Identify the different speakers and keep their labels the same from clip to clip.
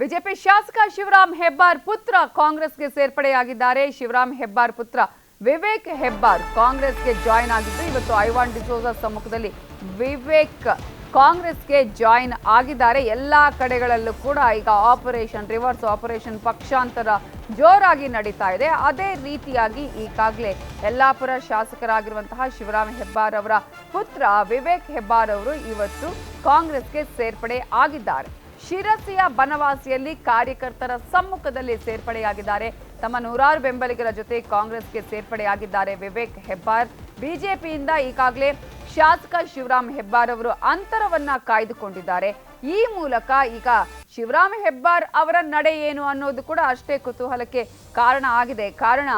Speaker 1: BJP ಶಾಸಕ ಶಿವರಾಮ್ ಹೆಬ್ಬಾರ್ ಪುತ್ರ ಕಾಂಗ್ರೆಸ್ಗೆ ಸೇರ್ಪಡೆಯಾಗಿದ್ದಾರೆ. ಶಿವರಾಮ್ ಹೆಬ್ಬಾರ್ ಪುತ್ರ ವಿವೇಕ್ ಹೆಬ್ಬಾರ್ ಕಾಂಗ್ರೆಸ್ಗೆ ಜಾಯಿನ್ ಆಗಿದ್ದು, ಇವತ್ತು ಐವಾನ್ ಡಿಸೋಸ ಸಮ್ಮುಖದಲ್ಲಿ ವಿವೇಕ್ ಕಾಂಗ್ರೆಸ್ಗೆ ಜಾಯಿನ್ ಆಗಿದ್ದಾರೆ. ಎಲ್ಲ ಕಡೆಗಳಲ್ಲೂ ಕೂಡ ಈಗ ಆಪರೇಷನ್, ರಿವರ್ಸ್ ಆಪರೇಷನ್ ಪಕ್ಷಾಂತರ ಜೋರಾಗಿ ನಡೀತಾ ಇದೆ. ಅದೇ ರೀತಿಯಾಗಿ ಈಗಾಗಲೇ ಯಲ್ಲಾಪುರ ಶಾಸಕರಾಗಿರುವಂತಹ ಶಿವರಾಮ್ ಹೆಬ್ಬಾರ್ ಅವರ ಪುತ್ರ ವಿವೇಕ್ ಹೆಬ್ಬಾರ್ ಅವರು ಇವತ್ತು ಕಾಂಗ್ರೆಸ್ಗೆ ಸೇರ್ಪಡೆ ಆಗಿದ್ದಾರೆ. ಶಿರಸಿಯ ಬನವಾಸಿಯಲ್ಲಿ ಕಾರ್ಯಕರ್ತರ ಸಮ್ಮುಖದಲ್ಲಿ ಸೇರ್ಪಡೆಯಾಗಿದ್ದಾರೆ. ತಮ್ಮ ನೂರಾರು ಬೆಂಬಲಿಗರ ಜೊತೆ ಕಾಂಗ್ರೆಸ್ಗೆ ಸೇರ್ಪಡೆಯಾಗಿದ್ದಾರೆ ವಿವೇಕ್ ಹೆಬ್ಬಾರ್. ಬಿಜೆಪಿಯಿಂದ ಈಗಾಗಲೇ ಶಾಸಕ ಶಿವರಾಮ್ ಹೆಬ್ಬಾರ್ ಅವರು ಅಂತರವನ್ನ ಕಾಯ್ದುಕೊಂಡಿದ್ದಾರೆ. ಈ ಮೂಲಕ ಈಗ ಶಿವರಾಮ್ ಹೆಬ್ಬಾರ್ ಅವರ ನಡೆ ಏನು ಅನ್ನೋದು ಕೂಡ ಅಷ್ಟೇ ಕುತೂಹಲಕ್ಕೆ ಕಾರಣ ಆಗಿದೆ. ಕಾರಣ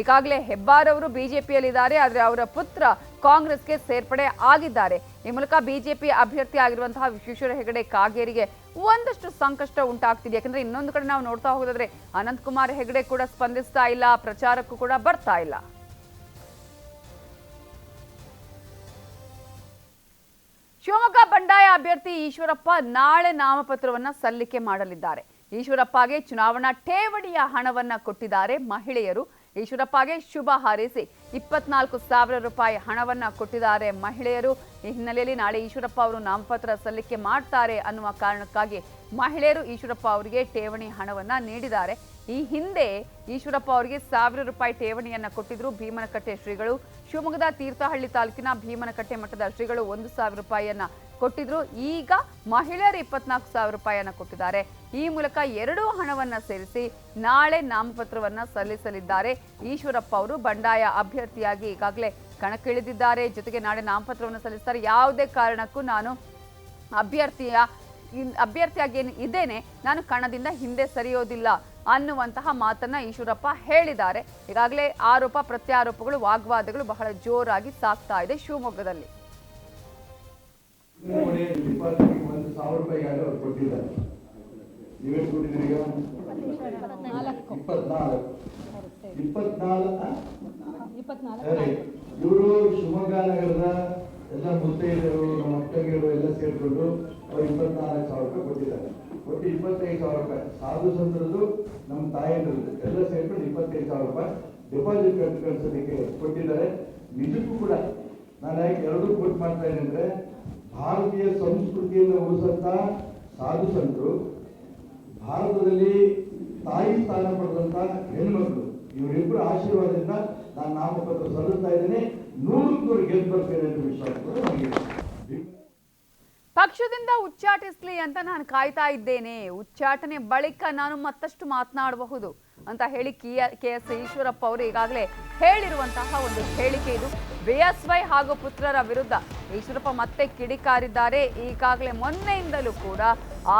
Speaker 1: ಈಗಾಗಲೇ ಹೆಬ್ಬಾರ್ ಅವರು ಬಿಜೆಪಿಯಲ್ಲಿದ್ದಾರೆ, ಆದರೆ ಅವರ ಪುತ್ರ ಕಾಂಗ್ರೆಸ್ಗೆ ಸೇರ್ಪಡೆ ಆಗಿದ್ದಾರೆ. ಈ ಮೂಲಕ ಬಿಜೆಪಿ ಅಭ್ಯರ್ಥಿ ಆಗಿರುವಂತಹ ವಿಶ್ವೇಶ್ವರ ಹೆಗಡೆ ಕಾಗೇರಿಗೆ ಒಂದಷ್ಟು ಸಂಕಷ್ಟ ಉಂಟಾಗ್ತಿದೆ. ಯಾಕಂದ್ರೆ ಇನ್ನೊಂದು ಕಡೆ ನಾವು ನೋಡ್ತಾ ಹೋಗೋದಾದ್ರೆ ಅನಂತಕುಮಾರ್ ಹೆಗಡೆ ಕೂಡ ಸ್ಪಂದಿಸ್ತಾ ಇಲ್ಲ, ಪ್ರಚಾರಕ್ಕೂ ಕೂಡ ಬರ್ತಾ ಇಲ್ಲ. ಶಿವಮೊಗ್ಗ ಬಂಡಾಯ ಅಭ್ಯರ್ಥಿ ಈಶ್ವರಪ್ಪ ನಾಳೆ ನಾಮಪತ್ರವನ್ನ ಸಲ್ಲಿಕೆ ಮಾಡಲಿದ್ದಾರೆ. ಈಶ್ವರಪ್ಪಗೆ ಚುನಾವಣಾ ಠೇವಣಿಯ ಹಣವನ್ನ ಕೊಟ್ಟಿದ್ದಾರೆ ಮಹಿಳೆಯರು. ಈಶ್ವರಪ್ಪಗೆ ಶುಭ ಹಾರೈಸಿ ಇಪ್ಪತ್ನಾಲ್ಕು ಸಾವಿರ ರೂಪಾಯಿ ಹಣವನ್ನ ಕೊಟ್ಟಿದ್ದಾರೆ ಮಹಿಳೆಯರು. ಈ ಹಿನ್ನೆಲೆಯಲ್ಲಿ ನಾಳೆ ಈಶ್ವರಪ್ಪ ಅವರು ನಾಮಪತ್ರ ಸಲ್ಲಿಕೆ ಮಾಡ್ತಾರೆ ಅನ್ನುವ ಕಾರಣಕ್ಕಾಗಿ ಮಹಿಳೆಯರು ಈಶ್ವರಪ್ಪ ಅವರಿಗೆ ಠೇವಣಿ ಹಣವನ್ನ ನೀಡಿದ್ದಾರೆ. ಈ ಹಿಂದೆ ಈಶ್ವರಪ್ಪ ಅವರಿಗೆ ಸಾವಿರ ರೂಪಾಯಿ ಠೇವಣಿಯನ್ನು ಕೊಟ್ಟಿದ್ರು ಭೀಮನಕಟ್ಟೆ ಶ್ರೀಗಳು. ಶಿವಮೊಗ್ಗದ ತೀರ್ಥಹಳ್ಳಿ ತಾಲೂಕಿನ ಭೀಮನಕಟ್ಟೆ ಮಠದ ಶ್ರೀಗಳು ಒಂದು ಸಾವಿರ ರೂಪಾಯಿಯನ್ನ ಕೊಟ್ಟಿದ್ರು. ಈಗ ಮಹಿಳೆಯರು ಇಪ್ಪತ್ನಾಲ್ಕು ಸಾವಿರ ರೂಪಾಯಿಯನ್ನ ಕೊಟ್ಟಿದ್ದಾರೆ. ಈ ಮೂಲಕ ಎರಡೂ ಹಣವನ್ನ ಸೇರಿಸಿ ನಾಳೆ ನಾಮಪತ್ರವನ್ನ ಸಲ್ಲಿಸಲಿದ್ದಾರೆ. ಈಶ್ವರಪ್ಪ ಅವರು ಬಂಡಾಯ ಅಭ್ಯರ್ಥಿಯಾಗಿ ಈಗಾಗಲೇ ಕಣಕ್ಕಿಳಿದಿದ್ದಾರೆ. ಜೊತೆಗೆ ನಾಳೆ ನಾಮಪತ್ರವನ್ನು ಸಲ್ಲಿಸ್ತಾರೆ. ಯಾವುದೇ ಕಾರಣಕ್ಕೂ ನಾನು ಅಭ್ಯರ್ಥಿಯ ಅಭ್ಯರ್ಥಿಯಾಗಿ ಏನು ಇದ್ದೇನೆ ನಾನು ಕಣದಿಂದ ಹಿಂದೆ ಸರಿಯೋದಿಲ್ಲ ಅನ್ನುವಂತಹ ಮಾತನ್ನ ಈಶ್ವರಪ್ಪ ಹೇಳಿದ್ದಾರೆ. ಈಗಾಗಲೇ ಆರೋಪ ಪ್ರತ್ಯಾರೋಪಗಳು ವಾಗ್ವಾದಗಳು ಬಹಳ ಜೋರಾಗಿ ಸಾಗ್ತಾ ಇದೆ ಶಿವಮೊಗ್ಗದಲ್ಲಿ.
Speaker 2: ಇವರು ಶಿವಮೊಗ್ಗ ನಗರದ ಎಲ್ಲ ಮುತ್ತೈದರು ನಮ್ಮ ಅಕ್ಕಗಿರು ಎಲ್ಲ ಸೇರಿಕೊಂಡು ಅವ್ರು ಇಪ್ಪತ್ನಾಲ್ಕು ಸಾವಿರ ರೂಪಾಯಿ ಕೊಟ್ಟಿದ್ದಾರೆ. ಒಟ್ಟು ಇಪ್ಪತ್ತೈದು ಸಾವಿರ ರೂಪಾಯಿ. ಸಾಧು ಸಂತರದ್ದು ನಮ್ಮ ತಾಯಿಯಂದ್ರದ್ದು ಎಲ್ಲ ಸೇರ್ಕೊಂಡು ಇಪ್ಪತ್ತೈದು ಸಾವಿರ ರೂಪಾಯಿ ಡೆಪಾಸಿಟ್ ಕಟ್ಟು ಕಳ್ಸೋದಕ್ಕೆ ಕೊಟ್ಟಿದ್ದಾರೆ. ನಿಜಕ್ಕೂ ಕೂಡ ನಾನು ಯಾಕೆ ಎರಡೂ ಕೊಟ್ಟು ಮಾಡ್ತಾ ಇದ್ದೀನಿ ಅಂದ್ರೆ ಭಾರತೀಯ ಸಂಸ್ಕೃತಿಯನ್ನು ಉಳಿಸಂತ ಸಾಧು ಸಂತರು, ಭಾರತದಲ್ಲಿ ತಾಯಿ ಸ್ಥಾನ ಪಡೆದಂತ ಹೆಣ್ಮಕ್ಳು ಇವರಿಬ್ಬರ ಆಶೀರ್ವಾದದಿಂದ ನಾನು ನಾಮಪತ್ರ ಸಲ್ಲಿಸ್ತಾ ಇದ್ದೇನೆ. ನೂರು ಗೆದ್ದು ಬರ್ತೇನೆ ಅಂತ ವಿಶ್ವಾಸ
Speaker 1: ಪಕ್ಷದಿಂದ ಉಚ್ಚಾಟಿಸ್ಲಿ ಅಂತ ನಾನು ಕಾಯ್ತಾ ಇದ್ದೇನೆ. ಉಚ್ಚಾಟನೆ ಬಳಿಕ ನಾನು ಮತ್ತಷ್ಟು ಮಾತನಾಡಬಹುದು. ಅಂತ ಹೇಳಿ ಕೆ ಎಸ್ ಈಶ್ವರಪ್ಪ ಅವರು ಈಗಾಗಲೇ ಹೇಳಿರುವಂತಹ ಒಂದು ಹೇಳಿಕೆ ಇದು. ಬಿಎಸ್ವೈ ಹಾಗೂ ಪುತ್ರರ ವಿರುದ್ಧ ಈಶ್ವರಪ್ಪ ಮತ್ತೆ ಕಿಡಿಕಾರಿದ್ದಾರೆ. ಈಗಾಗಲೇ ಮೊನ್ನೆಯಿಂದಲೂ ಕೂಡ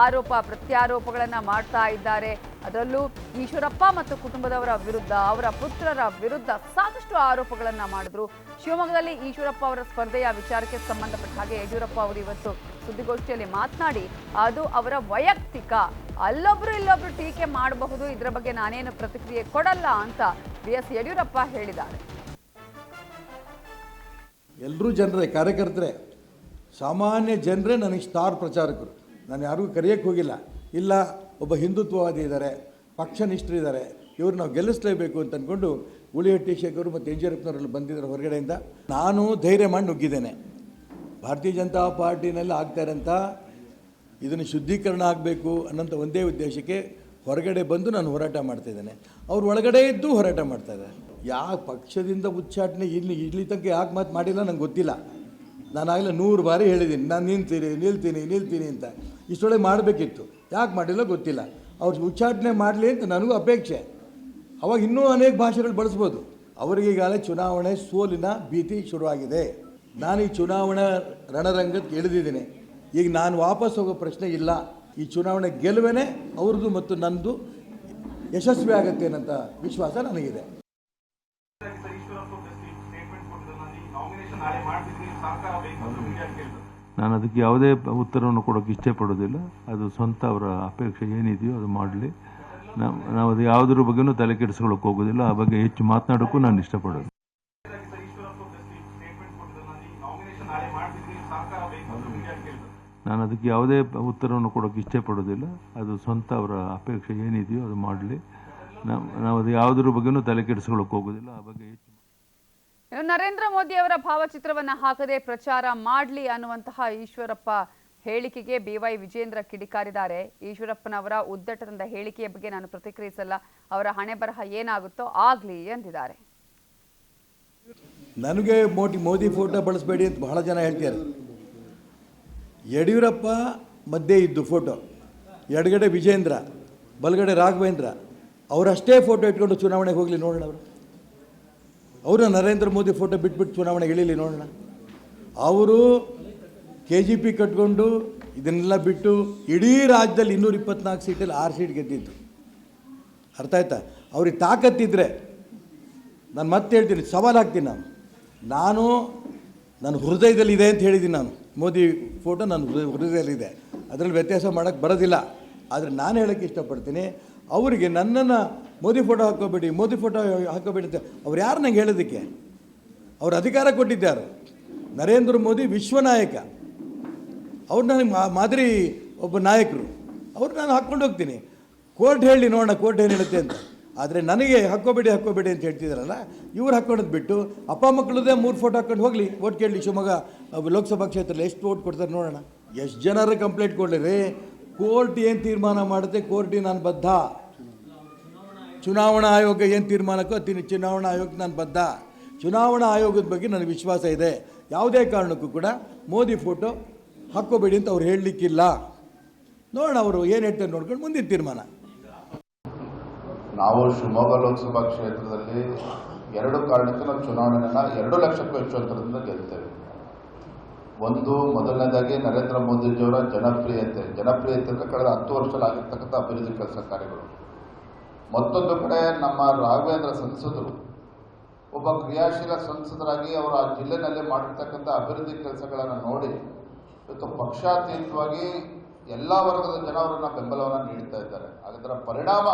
Speaker 1: ಆರೋಪ, ಪ್ರತ್ಯಾರೋಪಗಳನ್ನು ಮಾಡ್ತಾ ಇದ್ದಾರೆ. ಅದರಲ್ಲೂ ಈಶ್ವರಪ್ಪ ಮತ್ತು ಕುಟುಂಬದವರ ವಿರುದ್ಧ, ಅವರ ಪುತ್ರರ ವಿರುದ್ಧ ಸಾಕಷ್ಟು ಆರೋಪಗಳನ್ನು ಮಾಡಿದ್ರು. ಶಿವಮೊಗ್ಗದಲ್ಲಿ ಈಶ್ವರಪ್ಪ ಅವರ ಸ್ಪರ್ಧೆಯ ವಿಚಾರಕ್ಕೆ ಸಂಬಂಧಪಟ್ಟ ಹಾಗೆ ಯಡಿಯೂರಪ್ಪ ಅವರು ಇವತ್ತು ಸುದ್ದಿಗೋಷ್ಠಿಯಲ್ಲಿ ಮಾತನಾಡಿ, ಅದು ಅವರ ವೈಯಕ್ತಿಕ ಅಲ್ಲೊಬ್ರು ಇಲ್ಲೊಬ್ರು ಟೀಕೆ ಮಾಡಬಹುದು. ಇದರ ಬಗ್ಗೆ ನಾನೇನು ಪ್ರತಿಕ್ರಿಯೆ ಕೊಡಲ್ಲ ಅಂತ ಬಿ ಎಸ್ ಯಡಿಯೂರಪ್ಪ ಹೇಳಿದ್ದಾರೆ.
Speaker 3: ಎಲ್ಲರೂ ಜನರೇ, ಕಾರ್ಯಕರ್ತರೇ, ಸಾಮಾನ್ಯ ಜನರೇ ನನಗೆ ಸ್ಟಾರ್ ಪ್ರಚಾರಕರು. ನಾನು ಯಾರಿಗೂ ಕರೆಯೋಕ್ಕೆ ಹೋಗಿಲ್ಲ. ಇಲ್ಲ, ಒಬ್ಬ ಹಿಂದುತ್ವವಾದಿ ಇದ್ದಾರೆ, ಪಕ್ಷನಿಷ್ಠರಿದ್ದಾರೆ. ಇವ್ರು ನಾವು ಗೆಲ್ಲಿಸಲೇಬೇಕು ಅಂತ ಅಂದ್ಕೊಂಡು ಉಳಿಹಟ್ಟಿ ಶೇಖರು ಮತ್ತು ಯಡಿಯೂರಪ್ಪನವರಲ್ಲಿ ಬಂದಿದ್ದಾರೆ ಹೊರಗಡೆಯಿಂದ. ನಾನು ಧೈರ್ಯ ಮಾಡಿ ನುಗ್ಗಿದ್ದೇನೆ. ಭಾರತೀಯ ಜನತಾ ಪಾರ್ಟಿನಲ್ಲಿ ಆಗ್ತಾ ಇರೋಂಥ ಇದನ್ನು ಶುದ್ಧೀಕರಣ ಆಗಬೇಕು ಅನ್ನೋಂಥ ಒಂದೇ ಉದ್ದೇಶಕ್ಕೆ ಹೊರಗಡೆ ಬಂದು ನಾನು ಹೋರಾಟ ಮಾಡ್ತಾಯಿದ್ದೇನೆ ಅವ್ರು ಒಳಗಡೆ ಇದ್ದು ಹೋರಾಟ ಮಾಡ್ತಾಯಿದ್ದಾರೆ ಯಾವ ಪಕ್ಷದಿಂದ ಉಚ್ಚಾಟನೆ ಇಲ್ಲಿ ಇಲ್ಲಿ ತನಕ ಯಾಕೆ ಮಾತು ಮಾಡಿಲ್ಲ ನಂಗೆ ಗೊತ್ತಿಲ್ಲ. ನಾನಾಗಲೇ ನೂರು ಬಾರಿ ಹೇಳಿದ್ದೀನಿ, ನಾನು ನಿಲ್ತೀನಿ ನಿಲ್ತೀನಿ ನಿಲ್ತೀನಿ ಅಂತ. ಇಷ್ಟೊಳಗೆ ಮಾಡಬೇಕಿತ್ತು. ಯಾಕೆ ಮಾಡಿಲ್ಲ ಗೊತ್ತಿಲ್ಲ. ಅವ್ರು ಉಚ್ಚಾಟನೆ ಮಾಡಲಿ ಅಂತ ನನಗೂ ಅಪೇಕ್ಷೆ. ಅವಾಗ ಇನ್ನೂ ಅನೇಕ ಭಾಷೆಗಳು ಬಳಸ್ಬೋದು. ಅವರಿಗೀಗಾಗಲೇ ಚುನಾವಣೆ ಸೋಲಿನ ಭೀತಿ ಶುರುವಾಗಿದೆ. ನಾನು ಈ ಚುನಾವಣಾ ರಣರಂಗಕ್ಕೆ ಇಳಿದಿದ್ದೀನಿ ಈಗ ನಾನು ವಾಪಸ್ ಹೋಗೋ ಪ್ರಶ್ನೆ ಇಲ್ಲ. ಈ ಚುನಾವಣೆ ಗೆಲುವೇನೆ ಅವ್ರದ್ದು ಮತ್ತು ನಂದು ಯಶಸ್ವಿ ಆಗುತ್ತೆ ಅನ್ನೋಂಥ ವಿಶ್ವಾಸ ನನಗಿದೆ.
Speaker 4: ನಾನು ಅದಕ್ಕೆ ಯಾವುದೇ ಉತ್ತರವನ್ನು ಕೊಡೋಕ್ಕೆ ಇಷ್ಟಪಡೋದಿಲ್ಲ. ಅದು ಸ್ವಂತ ಅವರ ಅಪೇಕ್ಷೆ ಏನಿದೆಯೋ ಅದು ಮಾಡಲಿ. ನಾವು ನಾವು ಅದು ಯಾವುದ್ರ ಬಗ್ಗೆನೂ ತಲೆ ಕೆಡಿಸ್ಕೊಳ್ಳೋಕೆ ಹೋಗೋದಿಲ್ಲ ಆ ಬಗ್ಗೆ ಹೆಚ್ಚು ಮಾತನಾಡೋಕ್ಕೂ ನಾನು ಇಷ್ಟಪಡೋದು ನಾನು ಅದಕ್ಕೆ ಯಾವುದೇ ಉತ್ತರವನ್ನು ಕೊಡೋಕ್ಕೆ ಇಷ್ಟಪಡೋದಿಲ್ಲ. ಅದು ಸ್ವಂತ ಅವರ ಅಪೇಕ್ಷೆ ಏನಿದೆಯೋ ಅದು ಮಾಡಲಿ. ನಾವು ನಾವು ಅದು ಯಾವುದ್ರ ಬಗ್ಗೆನೂ ತಲೆ ಕೆಡಿಸ್ಕೊಳ್ಳೋಕೆ ಹೋಗೋದಿಲ್ಲ ಆ ಬಗ್ಗೆ ಹೆಚ್ಚು
Speaker 1: ನರೇಂದ್ರ ಮೋದಿ ಅವರ ಭಾವಚಿತ್ರವನ್ನ ಹಾಕದೆ ಪ್ರಚಾರ ಮಾಡ್ಲಿ ಅನ್ನುವಂತಹ ಈಶ್ವರಪ್ಪ ಹೇಳಿಕೆಗೆ ಬಿವೈ ವಿಜೇಂದ್ರ ಕಿಡಿಕಾರಿದ್ದಾರೆ. ಈಶ್ವರಪ್ಪನವರ ಉದ್ದಟದಿಂದ ಹೇಳಿಕೆಯ ಬಗ್ಗೆ ನಾನು ಪ್ರತಿಕ್ರಿಯಿಸಲ್ಲ. ಅವರ ಹಣೆ ಬರಹ ಏನಾಗುತ್ತೋ ಆಗಲಿ ಎಂದಿದ್ದಾರೆ.
Speaker 3: ನನಗೆ ಮೋದಿ ಫೋಟೋ ಬಳಸಬೇಡಿ ಅಂತ ಬಹಳ ಜನ ಹೇಳ್ತಾರೆ ಯಡಿಯೂರಪ್ಪ ಮಧ್ಯೆ ಇದ್ದು ಫೋಟೋ ಎಡಗಡೆ ವಿಜೇಂದ್ರ, ಬಲಗಡೆ ರಾಘವೇಂದ್ರ. ಅವರಷ್ಟೇ ಫೋಟೋ ಇಟ್ಕೊಂಡು ಚುನಾವಣೆಗೆ ಹೋಗಲಿ ನೋಡೋಣ ಅವರು. ಅವರು ನರೇಂದ್ರ ಮೋದಿ ಫೋಟೋ ಬಿಟ್ಬಿಟ್ಟು ಚುನಾವಣೆಗೆ ಇಳೀಲಿ ನೋಡೋಣ. ಅವರು ಕೆ ಜಿ ಪಿ ಕಟ್ಕೊಂಡು ಇದನ್ನೆಲ್ಲ ಬಿಟ್ಟು ಇಡೀ ರಾಜ್ಯದಲ್ಲಿ ಇನ್ನೂರ ಇಪ್ಪತ್ನಾಲ್ಕು ಸೀಟಲ್ಲಿ ಆರು ಸೀಟ್ ಗೆದ್ದಿದ್ದು ಅರ್ಥ ಆಯ್ತಾ? ಅವ್ರಿಗೆ ತಾಕತ್ತಿದ್ರೆ ನಾನು ಮತ್ತೆ ಹೇಳ್ತೀನಿ ಸವಾಲು ಹಾಕ್ತೀನಿ ನಾನು. ನಾನು ನನ್ನ ಹೃದಯದಲ್ಲಿ ಇದೆ ಅಂತ ಹೇಳಿದ್ದೀನಿ ನಾನು. ಮೋದಿ ಫೋಟೋ ನನ್ನ ಹೃದಯ ಹೃದಯದಲ್ಲಿದೆ. ಅದರಲ್ಲಿ ವ್ಯತ್ಯಾಸ ಮಾಡೋಕ್ಕೆ ಬರೋದಿಲ್ಲ. ಆದರೆ ನಾನು ಹೇಳೋಕ್ಕೆ ಇಷ್ಟಪಡ್ತೀನಿ, ಅವರಿಗೆ ನನ್ನನ್ನು ಮೋದಿ ಫೋಟೋ ಹಾಕೋಬೇಡಿ ಮೋದಿ ಫೋಟೋ ಹಾಕೋಬೇಡಿ ಅಂತ ಅವ್ರು ಯಾರು ನಂಗೆ ಹೇಳೋದಕ್ಕೆ? ಅವ್ರು ಅಧಿಕಾರ ಕೊಟ್ಟಿದ್ದಾರೆ ನರೇಂದ್ರ ಮೋದಿ ವಿಶ್ವನಾಯಕ ಅವ್ರು ನನಗೆ ಮಾದರಿ ಒಬ್ಬ ನಾಯಕರು. ಅವ್ರು ನಾನು ಹಾಕ್ಕೊಂಡು ಹೋಗ್ತೀನಿ. ಕೋರ್ಟ್ ಹೇಳಿ ನೋಡೋಣ, ಕೋರ್ಟ್ ಏನು ಹೇಳುತ್ತೆ ಅಂತ. ಆದರೆ ನನಗೆ ಹಾಕ್ಕೋಬೇಡಿ ಹಾಕೋಬೇಡಿ ಅಂತ ಹೇಳ್ತಿದ್ದಾರಲ್ಲ ಇವ್ರು ಹಾಕ್ಕೊಳೋದು ಬಿಟ್ಟು ಅಪ್ಪ ಮಕ್ಕಳದೇ ಮೂರು ಫೋಟೋ ಹಾಕ್ಕೊಂಡು ಹೋಗಲಿ ಓಟ್ ಕೇಳಲಿ ಶಿವಮೊಗ್ಗ ಲೋಕಸಭಾ ಕ್ಷೇತ್ರದಲ್ಲಿ ಎಷ್ಟು ಓಟ್ ಕೊಡ್ತಾರೆ ನೋಡೋಣ. ಎಷ್ಟು ಜನರು ಕಂಪ್ಲೇಂಟ್ ಕೊಡಲಿ ಕೋರ್ಟ್ ಏನು ತೀರ್ಮಾನ ಮಾಡುತ್ತೆ? ಕೋರ್ಟಿಗೆ ನಾನು ಬದ್ಧ. ಚುನಾವಣಾ ಆಯೋಗ ಏನು ತೀರ್ಮಾನಕ್ಕೋ ಅತಿ ಚುನಾವಣಾ ಆಯೋಗಕ್ಕೆ ನಾನು ಬದ್ಧ. ಚುನಾವಣಾ ಆಯೋಗದ ಬಗ್ಗೆ ನನಗೆ ವಿಶ್ವಾಸ ಇದೆ. ಯಾವುದೇ ಕಾರಣಕ್ಕೂ ಕೂಡ ಮೋದಿ ಫೋಟೋ ಹಾಕೋಬೇಡಿ ಅಂತ ಅವ್ರು ಹೇಳಲಿಕ್ಕಿಲ್ಲ. ನೋಡೋಣ ಅವರು ಏನು ಹೇಳ್ತಾರೆ ನೋಡ್ಕೊಂಡು ಮುಂದಿನ ತೀರ್ಮಾನ.
Speaker 5: ನಾವು ಶಿವಮೊಗ್ಗ ಲೋಕಸಭಾ ಕ್ಷೇತ್ರದಲ್ಲಿ ಎರಡು ಕಾರಣಕ್ಕೆ ನಾವು ಚುನಾವಣೆಯನ್ನ ಎರಡು ಲಕ್ಷಕ್ಕೂ ಹೆಚ್ಚು ಅಂತರದಿಂದ ಗೆಲ್ತೇವೆ. ಒಂದು, ಮೊದಲನೇದಾಗಿ ನರೇಂದ್ರ ಮೋದಿಜಿಯವರ ಜನಪ್ರಿಯತೆ. ಜನಪ್ರಿಯತೆ ಅಂದ್ರೆ ಕಳೆದ ಹತ್ತು ವರ್ಷದಲ್ಲಿ ಅಭಿವೃದ್ಧಿ ಕೆಲಸ ಕಾರ್ಯಗಳು. ಮತ್ತೊಂದು ಕಡೆ ನಮ್ಮ ರಾಘವೇಂದ್ರ ಸಂಸದರು ಒಬ್ಬ ಕ್ರಿಯಾಶೀಲ ಸಂಸದರಾಗಿ ಅವರು ಆ ಜಿಲ್ಲೆನಲ್ಲಿ ಮಾಡಿರ್ತಕ್ಕಂಥ ಅಭಿವೃದ್ಧಿ ಕೆಲಸಗಳನ್ನು ನೋಡಿ ಇವತ್ತು ಪಕ್ಷಾತೀತವಾಗಿ ಎಲ್ಲ ವರ್ಗದ ಜನ ಅವರನ್ನ ಬೆಂಬಲವನ್ನು ನೀಡ್ತಾ ಇದ್ದಾರೆ. ಅದರ ಪರಿಣಾಮ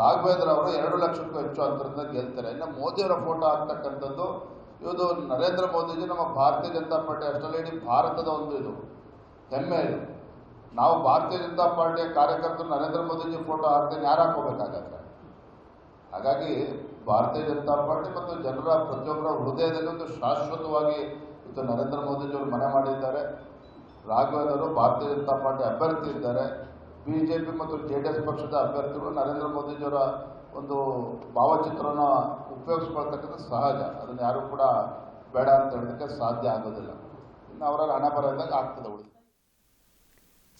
Speaker 5: ರಾಘವೇಂದ್ರ ಅವರು ಎರಡು ಲಕ್ಷಕ್ಕೂ ಹೆಚ್ಚು ಅಂತರದಿಂದ ಗೆಲ್ತಾರೆ. ಇನ್ನು ಮೋದಿಯವರ ಫೋಟೋ ಹಾಕ್ತಕ್ಕಂಥದ್ದು ಇದು ನರೇಂದ್ರ ಮೋದಿಜಿ ನಮ್ಮ ಭಾರತೀಯ ಜನತಾ ಪಾರ್ಟಿ ಅಷ್ಟರಲ್ಲಿ ಇಡೀ ಭಾರತದ ಒಂದು ಇದು, ಹೆಮ್ಮೆ ಇದು. ನಾವು ಭಾರತೀಯ ಜನತಾ ಪಾರ್ಟಿಯ ಕಾರ್ಯಕರ್ತರು ನರೇಂದ್ರ ಮೋದಿಜಿ ಫೋಟೋ ಹಾಕ್ತೇನೆ ಯಾರು ಹಾಕೋಬೇಕಾಗತ್ತೆ ಹಾಗಾಗಿ ಭಾರತೀಯ ಜನತಾ ಪಾರ್ಟಿ ಮತ್ತು ಜನರ ಪ್ರತಿಯೊಬ್ಬರ ಹೃದಯದಲ್ಲಿ ಒಂದು ಶಾಶ್ವತವಾಗಿ ಇವತ್ತು ನರೇಂದ್ರ ಮೋದಿಜಿಯವರು ಮನೆ ಮಾಡಿದ್ದಾರೆ. ರಾಘವೇಂದ್ರರು ಭಾರತೀಯ ಜನತಾ ಪಾರ್ಟಿ ಅಭ್ಯರ್ಥಿ ಇದ್ದಾರೆ. ಬಿಜೆಪಿ ಮತ್ತು ಜೆ ಡಿ ಎಸ್ ಪಕ್ಷದ ಅಭ್ಯರ್ಥಿಗಳು ನರೇಂದ್ರ ಮೋದಿಜಿಯವರ ಒಂದು ಭಾವಚಿತ್ರನ ಉಪಯೋಗಿಸ್ಕೊಳ್ತಕ್ಕಂಥ ಸಹಜ. ಅದನ್ನು ಯಾರು ಕೂಡ ಬೇಡ ಅಂತ ಹೇಳೋದಕ್ಕೆ ಸಾಧ್ಯ ಆಗೋದಿಲ್ಲ. ಇನ್ನು ಅವರ ಹಣ ಬರೋದಾಗ ಆಗ್ತದೆ ಉಳಿದು.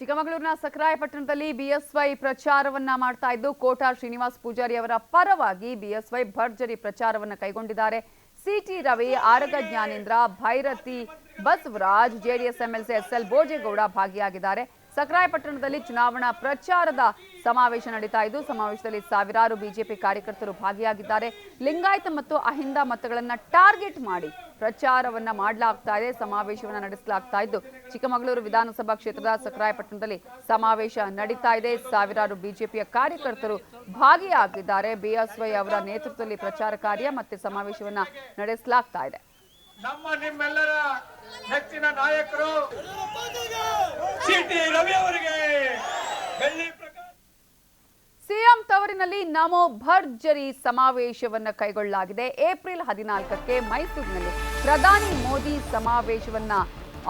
Speaker 1: ಚಿಕ್ಕಮಗಳೂರಿನ ಸಕ್ರಾಯಪಟ್ಟಣದಲ್ಲಿ ಬಿಎಸ್ವೈ ಪ್ರಚಾರವನ್ನ ಮಾಡ್ತಾ ಇದ್ದು ಕೋಟಾ ಶ್ರೀನಿವಾಸ್ ಪೂಜಾರಿ ಅವರ ಪರವಾಗಿ ಬಿಎಸ್ವೈ ಭರ್ಜರಿ ಪ್ರಚಾರವನ್ನ ಕೈಗೊಂಡಿದ್ದಾರೆ. CT Ravi, Araga Jnanendra, Byrathi Basavaraj, JDS MLC SL Bhojegowda ಭಾಗಿಯಾಗಿದ್ದಾರೆ. ಸಕ್ರಾಯಪಟ್ಟಣದಲ್ಲಿ ಚುನಾವಣಾ ಪ್ರಚಾರದ ಸಮಾವೇಶ ನಡೀತಾ ಇದ್ದು, ಸಮಾವೇಶದಲ್ಲಿ ಸಾವಿರಾರು ಬಿಜೆಪಿ ಕಾರ್ಯಕರ್ತರು ಭಾಗಿಯಾಗಿದ್ದಾರೆ. ಲಿಂಗಾಯತ ಮತ್ತು ಅಹಿಂದ ಮತಗಳನ್ನ ಟಾರ್ಗೆಟ್ ಮಾಡಿ ಪ್ರಚಾರವನ್ನ ಮಾಡಲಾಗ್ತಾ ಇದೆ, ಸಮಾವೇಶವನ್ನ ನಡೆಸಲಾಗ್ತಾ ಇದ್ದು, ಚಿಕ್ಕಮಗಳೂರು ವಿಧಾನಸಭಾ ಕ್ಷೇತ್ರದ ಸಕ್ರಾಯಪಟ್ಟಣದಲ್ಲಿ ಸಮಾವೇಶ ನಡೀತಾ ಇದೆ. ಸಾವಿರಾರು ಬಿಜೆಪಿಯ ಕಾರ್ಯಕರ್ತರು ಭಾಗಿಯಾಗಿದ್ದಾರೆ. ಬಿಎಸ್ವೈ ಅವರ ನೇತೃತ್ವದಲ್ಲಿ ಪ್ರಚಾರ ಕಾರ್ಯ ಮತ್ತೆ ಸಮಾವೇಶವನ್ನ ನಡೆಸಲಾಗ್ತಾ ಇದೆ.
Speaker 6: ನಮ್ಮ ನಿಮ್ಮೆಲ್ಲರ ನೆಚ್ಚಿನ ನಾಯಕರು ಸಿಟಿ ರವಿ ಅವರಿಗೆ.
Speaker 1: ಸಿಎಂ ತವರಿನಲ್ಲಿ ನಮೋ ಭರ್ಜರಿ ಸಮಾವೇಶವನ್ನ ಕೈಗೊಳ್ಳಲಾಗಿದೆ. ಏಪ್ರಿಲ್ ಹದಿನಾಲ್ಕಕ್ಕೆ ಮೈಸೂರಿನಲ್ಲಿ ಪ್ರಧಾನಿ ಮೋದಿ ಸಮಾವೇಶವನ್ನ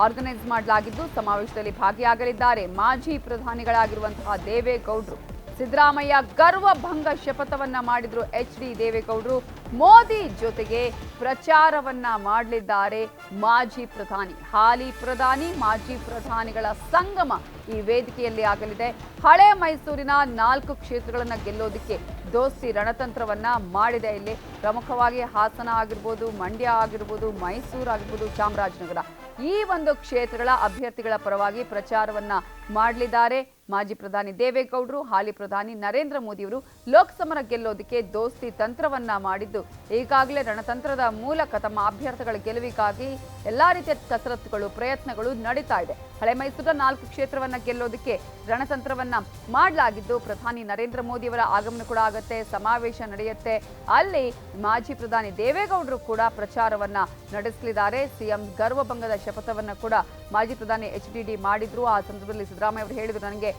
Speaker 1: ಆರ್ಗನೈಸ್ ಮಾಡಲಾಗಿದ್ದು ಸಮಾವೇಶದಲ್ಲಿ ಭಾಗಿಯಾಗಲಿದ್ದಾರೆ. ಮಾಜಿ ಪ್ರಧಾನಿಗಳಾಗಿರುವಂತಹ ದೇವೇಗೌಡರು. ಸಿದ್ದರಾಮಯ್ಯ ಗರ್ವಭಂಗ ಶಪಥವನ್ನ ಮಾಡಿದ್ರು ಎಚ್ ಡಿ ದೇವೇಗೌಡರು. ಮೋದಿ ಜೊತೆಗೆ ಪ್ರಚಾರವನ್ನ ಮಾಡಲಿದ್ದಾರೆ ಮಾಜಿ ಪ್ರಧಾನಿ, ಹಾಲಿ ಪ್ರಧಾನಿ, ಮಾಜಿ ಪ್ರಧಾನಿಗಳ ಸಂಗಮ ಈ ವೇದಿಕೆಯಲ್ಲಿ ಆಗಲಿದೆ. ಹಳೆ ಮೈಸೂರಿನ ನಾಲ್ಕು ಕ್ಷೇತ್ರಗಳನ್ನ ಗೆಲ್ಲೋದಕ್ಕೆ ದೋಸ್ತಿ ರಣತಂತ್ರವನ್ನ ಮಾಡಿದೆ ಇಲ್ಲಿ. ಪ್ರಮುಖವಾಗಿ ಹಾಸನ ಆಗಿರ್ಬೋದು, ಮಂಡ್ಯ ಆಗಿರ್ಬೋದು, ಮೈಸೂರು ಆಗಿರ್ಬೋದು, ಚಾಮರಾಜನಗರ. ಈ ಒಂದು ಕ್ಷೇತ್ರಗಳ ಅಭ್ಯರ್ಥಿಗಳ ಪರವಾಗಿ ಪ್ರಚಾರವನ್ನ ಮಾಡಲಿದ್ದಾರೆ. ಮಾಜಿ ಪ್ರಧಾನಿ ದೇವೇಗೌಡರು, ಹಾಲಿ ಪ್ರಧಾನಿ ನರೇಂದ್ರ ಮೋದಿಯವರು ಲೋಕಸಮರ ಗೆಲ್ಲೋದಕ್ಕೆ ದೋಸ್ತಿ ತಂತ್ರವನ್ನ ಮಾಡಿದ್ದು. ಈಗಾಗಲೇ ರಣತಂತ್ರದ ಮೂಲಕ ತಮ್ಮ ಅಭ್ಯರ್ಥಿಗಳ ಗೆಲುವಿಗಾಗಿ ಎಲ್ಲಾ ರೀತಿಯ ಕಸರತ್ತುಗಳು, ಪ್ರಯತ್ನಗಳು ನಡೀತಾ ಇದೆ. ಹಳೆ ಮೈಸೂರಿನ ನಾಲ್ಕು ಕ್ಷೇತ್ರವನ್ನ ಗೆಲ್ಲೋದಕ್ಕೆ ರಣತಂತ್ರವನ್ನ ಮಾಡಲಾಗಿದ್ದು ಪ್ರಧಾನಿ ನರೇಂದ್ರ ಮೋದಿಯವರ ಆಗಮನ ಕೂಡ ಆಗುತ್ತೆ, ಸಮಾವೇಶ ನಡೆಯುತ್ತೆ. ಅಲ್ಲಿ ಮಾಜಿ ಪ್ರಧಾನಿ ದೇವೇಗೌಡರು ಕೂಡ ಪ್ರಚಾರವನ್ನ ನಡೆಸಲಿದ್ದಾರೆ. ಸಿಎಂ ಗರ್ವಭಂಗದ ಶಪಥವನ್ನ ಕೂಡ ಮಾಜಿ ಪ್ರಧಾನಿ ಎಚ್ ಡಿ ಡಿ ಮಾಡಿದ್ರು. ಆ ಸಂದರ್ಭದಲ್ಲಿ ಸಿದ್ದರಾಮಯ್ಯ ಅವರು ಹೇಳಿದ್ರು, ನನಗೆ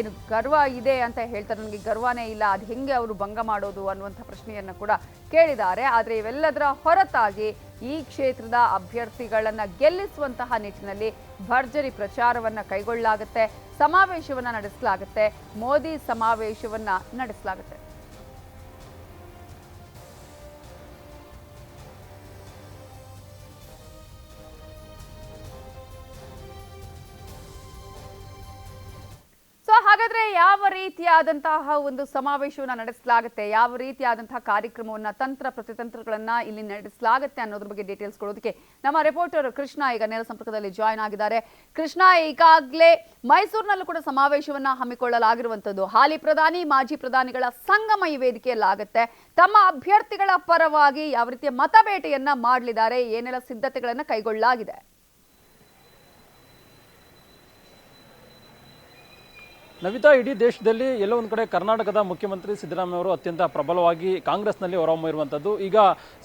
Speaker 1: ಏನು ಗರ್ವ ಇದೆ ಅಂತ ಹೇಳ್ತಾರೆ. ನನಗೆ ಗರ್ವನೇ ಇಲ್ಲ. ಅದು ಹೆಂಗೆ ಅವರು ಭಂಗ ಮಾಡೋದು? ಅನ್ನುವಂಥ ಪ್ರಶ್ನೆಯನ್ನು ಕೂಡ ಕೇಳಿದ್ದಾರೆ. ಆದರೆ ಇವೆಲ್ಲದರ ಹೊರತಾಗಿ ಈ ಕ್ಷೇತ್ರದ ಅಭ್ಯರ್ಥಿಗಳನ್ನು ಗೆಲ್ಲಿಸುವಂತಹ ನಿಟ್ಟಿನಲ್ಲಿ ಭರ್ಜರಿ ಪ್ರಚಾರವನ್ನ ಕೈಗೊಳ್ಳಲಾಗುತ್ತೆ ಸಮಾವೇಶವನ್ನ ನಡೆಸಲಾಗುತ್ತೆ ಮೋದಿ ಸಮಾವೇಶವನ್ನ ನಡೆಸಲಾಗುತ್ತೆ. ಹಾಗಾದ್ರೆ ಯಾವ ರೀತಿಯಾದಂತಹ ಒಂದು ಸಮಾವೇಶವನ್ನ ನಡೆಸಲಾಗುತ್ತೆ? ಯಾವ ರೀತಿಯಾದಂತಹ ಕಾರ್ಯಕ್ರಮವನ್ನ, ತಂತ್ರ ಪ್ರತಿತಂತ್ರಗಳನ್ನ ಇಲ್ಲಿ ನಡೆಸಲಾಗುತ್ತೆ ಅನ್ನೋದ್ರ ಬಗ್ಗೆ ಡೀಟೇಲ್ಸ್ ಕೊಡೋದಕ್ಕೆ ನಮ್ಮ ರಿಪೋರ್ಟರ್ ಕೃಷ್ಣ ಈಗ ನೇರ ಸಂಪರ್ಕದಲ್ಲಿ ಜಾಯ್ನ್ ಆಗಿದ್ದಾರೆ. ಕೃಷ್ಣ, ಈಗಾಗಲೇ ಮೈಸೂರಿನಲ್ಲೂ ಕೂಡ ಸಮಾವೇಶವನ್ನ ಹಮ್ಮಿಕೊಳ್ಳಲಾಗಿರುವಂತದ್ದು ಹಾಲಿ ಪ್ರಧಾನಿ, ಮಾಜಿ ಪ್ರಧಾನಿಗಳ ಸಂಗಮ ಈ ವೇದಿಕೆಯಲ್ಲಾಗುತ್ತೆ. ತಮ್ಮ ಅಭ್ಯರ್ಥಿಗಳ ಪರವಾಗಿ ಯಾವ ರೀತಿಯ ಮತಬೇಟೆಯನ್ನ ಮಾಡಲಿದ್ದಾರೆ? ಏನೆಲ್ಲ ಸಿದ್ಧತೆಗಳನ್ನ ಕೈಗೊಳ್ಳಲಾಗಿದೆ?
Speaker 7: ನವಿತಾ, ಇಡೀ ದೇಶದಲ್ಲಿ ಎಲ್ಲೋ ಒಂದು ಕಡೆ ಕರ್ನಾಟಕದ ಮುಖ್ಯಮಂತ್ರಿ ಸಿದ್ದರಾಮಯ್ಯ ಅವರು ಅತ್ಯಂತ ಪ್ರಬಲವಾಗಿ ಕಾಂಗ್ರೆಸ್ನಲ್ಲಿ ಹೊರಹೊಮ್ಮಿರುವಂಥದ್ದು ಈಗ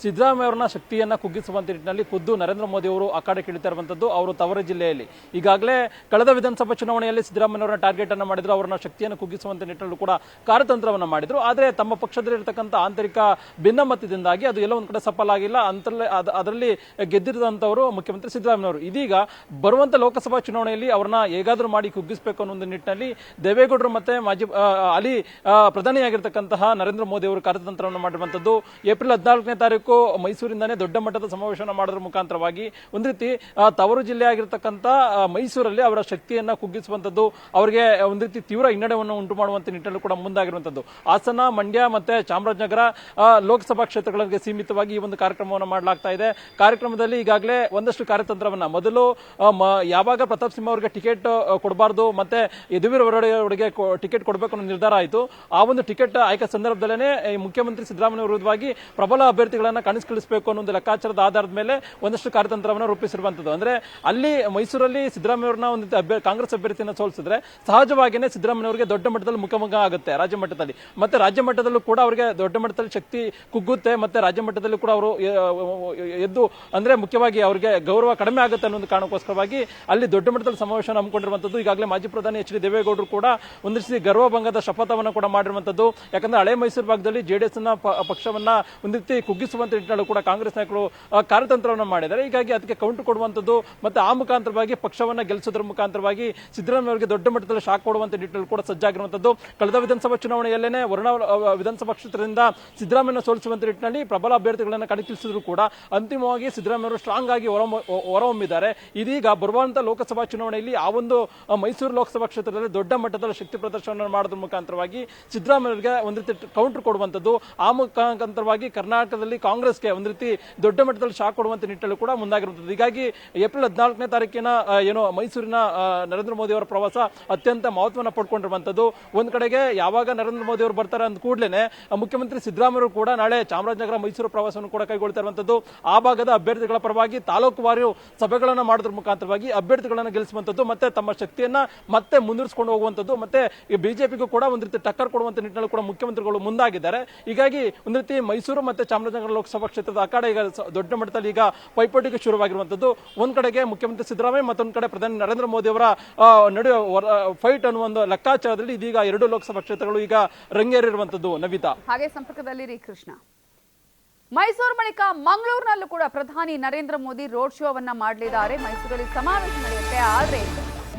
Speaker 7: ಸಿದ್ದರಾಮಯ್ಯ ಅವರನ್ನ ಶಕ್ತಿಯನ್ನು ಕುಗ್ಗಿಸುವಂತ ನಿಟ್ಟಿನಲ್ಲಿ ಖುದ್ದು ನರೇಂದ್ರ ಮೋದಿ ಅವರು ಅಖಾಡಕ್ಕೆ ಇಳಿತಾ ಇರುವಂಥದ್ದು ಅವರು ತವರ ಜಿಲ್ಲೆಯಲ್ಲಿ. ಈಗಾಗಲೇ ಕಳೆದ ವಿಧಾನಸಭಾ ಚುನಾವಣೆಯಲ್ಲಿ ಸಿದ್ದರಾಮಯ್ಯ ಟಾರ್ಗೆಟ್ ಅನ್ನು ಮಾಡಿದ್ರು, ಅವರನ್ನ ಶಕ್ತಿಯನ್ನು ಕುಗ್ಗಿಸುವಂತ ನಿಟ್ಟಿನಲ್ಲೂ ಕೂಡ ಕಾರ್ಯತಂತ್ರವನ್ನು ಮಾಡಿದ್ರು. ಆದರೆ ತಮ್ಮ ಪಕ್ಷದಲ್ಲಿರ್ತಕ್ಕಂಥ ಆಂತರಿಕ ಭಿನ್ನಮತದಿಂದಾಗಿ ಅದು ಎಲ್ಲೋ ಒಂದು ಕಡೆ ಸಫಲ ಆಗಿಲ್ಲ. ಅದರಲ್ಲಿ ಗೆದ್ದಿರುವಂಥವರು ಮುಖ್ಯಮಂತ್ರಿ ಸಿದ್ದರಾಮಯ್ಯ ಅವರು. ಇದೀಗ ಬರುವಂತ ಲೋಕಸಭಾ ಚುನಾವಣೆಯಲ್ಲಿ ಅವರನ್ನ ಹೇಗಾದರೂ ಮಾಡಿ ಕುಗ್ಗಿಸಬೇಕು ಅನ್ನೋ ಒಂದು ನಿಟ್ಟಿನಲ್ಲಿ ದೇವೇಗೌಡರು ಮತ್ತೆ ಮಾಜಿ ಅಲ್ಲಿ ಪ್ರಧಾನಿಯಾಗಿರ್ತಕ್ಕಂತಹ ನರೇಂದ್ರ ಮೋದಿ ಅವರು ಕಾರ್ಯತಂತ್ರವನ್ನು ಮಾಡಿರುವಂತದ್ದು ಏಪ್ರಿಲ್ ಹದಿನಾಲ್ಕನೇ ತಾರೀಕು ಮೈಸೂರಿಂದಾನೇ ದೊಡ್ಡ ಮಟ್ಟದ ಸಮಾವೇಶವನ್ನು ಮಾಡೋದ್ರ ಮುಖಾಂತರವಾಗಿ ಒಂದು ರೀತಿ ತವರು ಜಿಲ್ಲೆ ಆಗಿರ್ತಕ್ಕಂಥ ಮೈಸೂರಲ್ಲಿ ಅವರ ಶಕ್ತಿಯನ್ನ ಕುಗ್ಗಿಸುವಂತದ್ದು ಅವರಿಗೆ ಒಂದು ರೀತಿ ತೀವ್ರ ಹಿನ್ನಡೆಯನ್ನು ಉಂಟು ಮಾಡುವಂತ ನಿಟ್ಟಿನಲ್ಲಿ ಕೂಡ ಮುಂದಾಗಿರುವಂತದ್ದು ಹಾಸನ, ಮಂಡ್ಯ ಮತ್ತೆ ಚಾಮರಾಜನಗರ ಲೋಕಸಭಾ ಕ್ಷೇತ್ರಗಳಿಗೆ ಸೀಮಿತವಾಗಿ ಈ ಒಂದು ಕಾರ್ಯಕ್ರಮವನ್ನು ಮಾಡಲಾಗ್ತಾ ಇದೆ. ಕಾರ್ಯಕ್ರಮದಲ್ಲಿ ಈಗಾಗಲೇ ಒಂದಷ್ಟು ಕಾರ್ಯತಂತ್ರವನ್ನು ಮೊದಲು ಯಾವಾಗ ಪ್ರತಾಪ್ ಸಿಂಹ ಅವರಿಗೆ ಟಿಕೆಟ್ ಕೊಡಬಾರ್ದು ಮತ್ತೆ ಯದುವೀರ್ ಅವರಿಗೆ ಟಿಕೆಟ್ ಕೊಡಬೇಕು ಅನ್ನೋ ನಿರ್ಧಾರ ಆಯಿತು. ಆ ಒಂದು ಟಿಕೆಟ್ ಆಯ್ಕೆ ಸಂದರ್ಭದಲ್ಲೇ ಮುಖ್ಯಮಂತ್ರಿ ಸಿದ್ದರಾಮಯ್ಯ ವಿರುದ್ಧವಾಗಿ ಪ್ರಬಲ ಅಭ್ಯರ್ಥಿಗಳನ್ನ ಕಣಿಸ್ಕಳಿಸಬೇಕು ಅನ್ನೋ ಒಂದು ಲೆಕ್ಕಾಚಾರದ ಆಧಾರದ ಮೇಲೆ ಒಂದಷ್ಟು ಕಾರ್ಯತಂತ್ರವನ್ನು ರೂಪಿಸಿರುವಂತದ್ದು. ಅಂದ್ರೆ ಅಲ್ಲಿ ಮೈಸೂರಲ್ಲಿ ಸಿದ್ದರಾಮಯ್ಯವ್ರನ್ನ ಒಂದು ಕಾಂಗ್ರೆಸ್ ಅಭ್ಯರ್ಥಿಯನ್ನು ಸೋಲಿಸಿದ್ರೆ ಸಹಜವಾಗಿಯೇ ಸಿದ್ದರಾಮಯ್ಯವರಿಗೆ ದೊಡ್ಡ ಮಟ್ಟದಲ್ಲಿ ಮುಖಮುಖ ಆಗುತ್ತೆ ರಾಜ್ಯ ಮಟ್ಟದಲ್ಲಿ. ಮತ್ತೆ ರಾಜ್ಯ ಮಟ್ಟದಲ್ಲೂ ಕೂಡ ಅವರಿಗೆ ದೊಡ್ಡ ಮಟ್ಟದಲ್ಲಿ ಶಕ್ತಿ ಕುಗ್ಗುತ್ತೆ, ಮತ್ತೆ ರಾಜ್ಯ ಮಟ್ಟದಲ್ಲಿ ಕೂಡ ಅವರು ಎದ್ದು ಅಂದ್ರೆ ಮುಖ್ಯವಾಗಿ ಅವರಿಗೆ ಗೌರವ ಕಡಿಮೆ ಆಗುತ್ತೆ ಅನ್ನೋ ಒಂದು ಕಾರಣಕ್ಕೋಸ್ಕರವಾಗಿ ಅಲ್ಲಿ ದೊಡ್ಡ ಮಟ್ಟದಲ್ಲಿ ಸಮಾವೇಶ ಹಮ್ಮಿಕೊಂಡಿರುವಂತದ್ದು ಈಗಾಗಲೇ ಮಾಜಿ ಪ್ರಧಾನಿ ಎಚ್ ಡಿ ದೇವೇಗೌಡರು ಕೂಡ ಒಂದು ರೀತಿ ಗರ್ವಭಂಗದ ಶಪಥವನ್ನು ಕೂಡ ಮಾಡಿರುವಂತದ್ದು. ಯಾಕಂದ್ರೆ ಹಳೆ ಮೈಸೂರು ಭಾಗದಲ್ಲಿ ಜೆಡಿಎಸ್ನ ಎಸ್ನ ಪಕ್ಷವನ್ನ ಒಂದು ರೀತಿ ಕುಗ್ಗಿಸುವಂತ ನಿಟ್ಟಿನಲ್ಲೂ ಕೂಡ ಕಾಂಗ್ರೆಸ್ ನಾಯಕರು ಕಾರ್ಯತಂತ್ರವನ್ನ ಮಾಡಿದ್ದಾರೆ. ಹೀಗಾಗಿ ಅದಕ್ಕೆ ಕೌಂಟರ್ ಕೊಡುವಂತದ್ದು ಮತ್ತೆ ಆ ಮುಖಾಂತರವಾಗಿ ಪಕ್ಷವನ್ನ ಗೆಲ್ಲಿಸೋದ್ರ ಮುಖಾಂತರವಾಗಿ ಸಿದ್ದರಾಮಯ್ಯ ಅವರಿಗೆ ದೊಡ್ಡ ಮಟ್ಟದಲ್ಲಿ ಶಾಕ್ ಕೊಡುವಂತ ನಿಟ್ಟಿನಲ್ಲಿ ಕೂಡ ಸಜ್ಜಾಗಿರುವಂತದ್ದು. ಕಳೆದ ವಿಧಾನಸಭಾ ಚುನಾವಣೆಯಲ್ಲೇನೆ ವರ್ಣ ವಿಧಾನಸಭಾ ಕ್ಷೇತ್ರದಿಂದ ಸಿದ್ದರಾಮಯ್ಯ ಸೋಲಿಸುವಂತ ನಿಟ್ಟಿನಲ್ಲಿ ಪ್ರಬಲ ಅಭ್ಯರ್ಥಿಗಳನ್ನ ಕಣಕ್ಕಿಳಿಸಿದ್ರು ಕೂಡ ಅಂತಿಮವಾಗಿ ಸಿದ್ದರಾಮಯ್ಯ ಸ್ಟ್ರಾಂಗ್ ಆಗಿ ಹೊರಹೊಮ್ಮ- ಹೊರಹೊಮ್ಮಿದ್ದಾರೆ. ಇದೀಗ ಬರುವಂತ ಲೋಕಸಭಾ ಚುನಾವಣೆಯಲ್ಲಿ ಆ ಒಂದು ಮೈಸೂರು ಲೋಕಸಭಾ ಕ್ಷೇತ್ರದಲ್ಲಿ ದೊಡ್ಡ ಮಟ್ಟದ ಶಕ್ತಿ ಪ್ರದರ್ಶನ ಮಾಡೋದ್ರ ಮುಖಾಂತರವಾಗಿ ಸಿದ್ದರಾಮಯ್ಯ ಅವರಿಗೆ ಒಂದು ರೀತಿ ಕೌಂಟರ್ ಕೊಡುವಂಥದ್ದು. ಆ ಮುಖಾಂತರವಾಗಿ ಕರ್ನಾಟಕದಲ್ಲಿ ಕಾಂಗ್ರೆಸ್ಗೆ ಒಂದು ರೀತಿ ದೊಡ್ಡ ಮಟ್ಟದಲ್ಲಿ ಶಾಕ್ ಕೊಡುವಂತ ನಿಟ್ಟಲ್ಲಿ ಕೂಡ ಮುಂದಾಗಿರುತ್ತದೆ ಹೀಗಾಗಿ ಏಪ್ರಿಲ್ ಹದಿನಾಲ್ಕನೇ ತಾರೀಕಿನ ಏನು ಮೈಸೂರಿನ ನರೇಂದ್ರ ಮೋದಿ ಅವರ ಪ್ರವಾಸ ಅತ್ಯಂತ ಮಹತ್ವವನ್ನು ಪಡ್ಕೊಂಡಿರುವಂಥದ್ದು. ಒಂದು ಕಡೆಗೆ ಯಾವಾಗ ನರೇಂದ್ರ ಮೋದಿ ಅವರು ಬರ್ತಾರೆ ಅಂದ ಕೂಡಲೇ ಮುಖ್ಯಮಂತ್ರಿ ಸಿದ್ದರಾಮಯ್ಯ ಕೂಡ ನಾಳೆ ಚಾಮರಾಜನಗರ, ಮೈಸೂರು ಪ್ರವಾಸವನ್ನು ಕೂಡ ಕೈಗೊಳ್ತಿರುವಂಥದ್ದು ಆ ಭಾಗದ ಅಭ್ಯರ್ಥಿಗಳ ಪರವಾಗಿ ತಾಲೂಕು ವಾರು ಸಭೆಗಳನ್ನು ಮಾಡೋದ್ರ ಮುಖಾಂತರವಾಗಿ ಅಭ್ಯರ್ಥಿಗಳನ್ನು ಗೆಲ್ಲಿಸುವಂಥದ್ದು ಮತ್ತೆ ತಮ್ಮ ಶಕ್ತಿಯನ್ನ ಮತ್ತೆ ಮುಂದುವರಿಸಿಕೊಂಡು ಹೋಗುವಂತದ್ದು ಮತ್ತೆ ಈ ಬಿಜೆಪಿಗೂ ಕೂಡ ಒಂದು ರೀತಿ ಟಕ್ಕರ್ ಕೊಡುವಂತ ನಿಟ್ಟಿನಲ್ಲಿ ಕೂಡ ಮುಖ್ಯಮಂತ್ರಿಗಳು ಮುಂದಾಗಿದ್ದಾರೆ. ಹೀಗಾಗಿ ಒಂದು ರೀತಿ ಮೈಸೂರು ಮತ್ತೆ ಚಾಮರಾಜನಗರ ಲೋಕಸಭಾ ಕ್ಷೇತ್ರದ ಆ ಕಡೆ ಈಗ ದೊಡ್ಡ ಮಟ್ಟದಲ್ಲಿ ಈಗ ಪೈಪೋಟಿಗೆ ಶುರುವಾಗಿರುವಂಥದ್ದು. ಒಂದ್ ಕಡೆಗೆ ಮುಖ್ಯಮಂತ್ರಿ ಸಿದ್ದರಾಮಯ್ಯ, ಮತ್ತೊಂದು ಕಡೆ ಪ್ರಧಾನಿ ನರೇಂದ್ರ ಮೋದಿ ಅವರ ನಡುವೆ ಫೈಟ್ ಅನ್ನುವ ಒಂದು ಲೆಕ್ಕಾಚಾರದಲ್ಲಿ ಇದೀಗ ಎರಡು ಲೋಕಸಭಾ ಕ್ಷೇತ್ರಗಳು ಈಗ ರಂಗೇರಿರುವಂತದ್ದು ನವಿತಾ.
Speaker 1: ಹಾಗೆ ಸಂಪರ್ಕದಲ್ಲಿ ಕೃಷ್ಣ. ಮೈಸೂರು ಬಳಿಕ ಮಂಗಳೂರಿನಲ್ಲೂ ಕೂಡ ಪ್ರಧಾನಿ ನರೇಂದ್ರ ಮೋದಿ ರೋಡ್ ಶೋವನ್ನ ಮಾಡಲಿದ್ದಾರೆ. ಮೈಸೂರಲ್ಲಿ ಸಮಾವೇಶ ನಡೆಯುತ್ತೆ. ಆದ್ರೆ